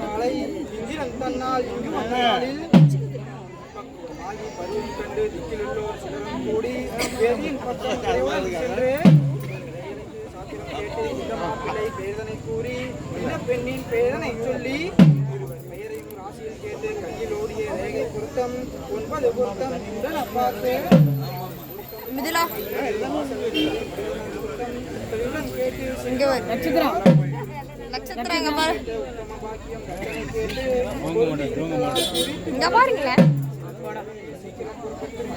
நாளை தன்னால் இங்கு பருவம் கண்டு திக்கிலுள்ளோர் சிலரும் கூடி வேதியின் பக்கம் சென்று சாத்திரம் கேட்டு இந்த மாப்பிள்ளை பேதனை கூறி இந்த பெண்ணின் பேதனை சொல்லி பெயரையும் ராசியில் கேட்டு கையில் ஓடிய ரேகை பொருத்தம் ஒன்பது பொருத்தம் உடன பார்த்து கேட்டு நட்சத்திரம். நட்சத்திரம் பாரு. இங்க பாருங்களேன்.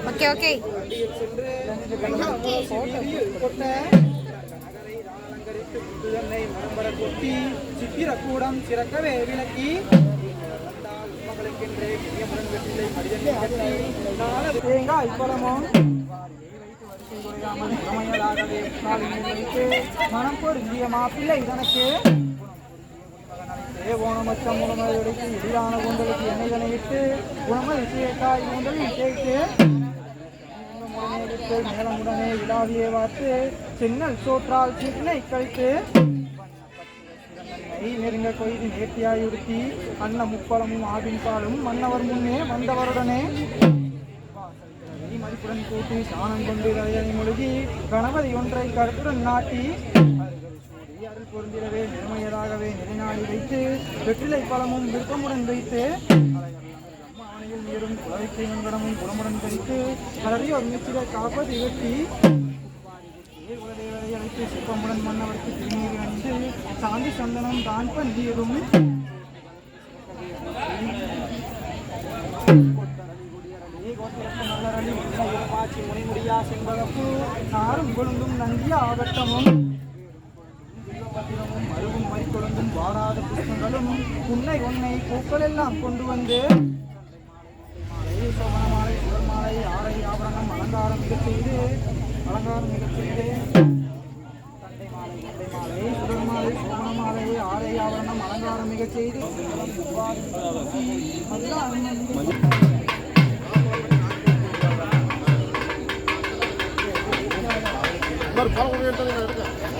ஓகே ஓகே சித்திரக்கூடம் சிறக்கவே விளக்கி வந்தால் தேங்காய் பழமும் மனம் பொருந்திய மாப்பிள்ளை தனக்கு மச்சம் உணவை எடுத்து எதிரான கூந்தலுக்கு எண்ணெய் தனையிட்டு குணமல் விஷயக்காய் கூந்தலில் தேய்த்து மேலமுடனே விழாவியை பார்த்து சின்னல் சோற்றால் சின்னை கழித்து நெய் நெருங்க கொய்து நேர்த்தியாய் உடுத்தி அன்ன முப்பழமும் ஆவின் பாலும் மன்னவர் முன்னே வந்தவருடனே மதிப்புடன் கூட்டி சாணம் கொண்டு தலையணி முழுகி கணபதி ஒன்றை கருத்துடன் நாட்டி அருள் பொருந்திடவே நிர்மையதாக நிலைநாடி வைத்து வெற்றிலை பழமும் விருப்பமுடன் வைத்து அம்மாவனையில் நீரும் குலவிக்கை மங்கடமும் குணமுடன் கழித்து அலறியோர் மீச்சில காப்பது வெட்டி குலதேவரை அழைத்து சிற்பமுடன் மன்னவருக்கு திருநீர் அணிந்து சாந்தி சந்தனம் தான் பந்தியதும் நாரும் கொழுந்தும் நந்திய ஆகட்டமும். வாடாத புஷ்பங்களும் உன்னை உன்னை பூக்கள் எல்லாம் கொண்டு வந்து மாலை சோமன மாலை சுடர் மாலை ஆடை ஆபரணம் அலங்காரம் மிகச் செய்து அலங்காரம் மிகச் செய்து தண்டை மாலை தண்டை மாலை மாலை மாலை ஆடை ஆபரணம் அலங்காரம் மிகச் செய்து பால் எடுக்க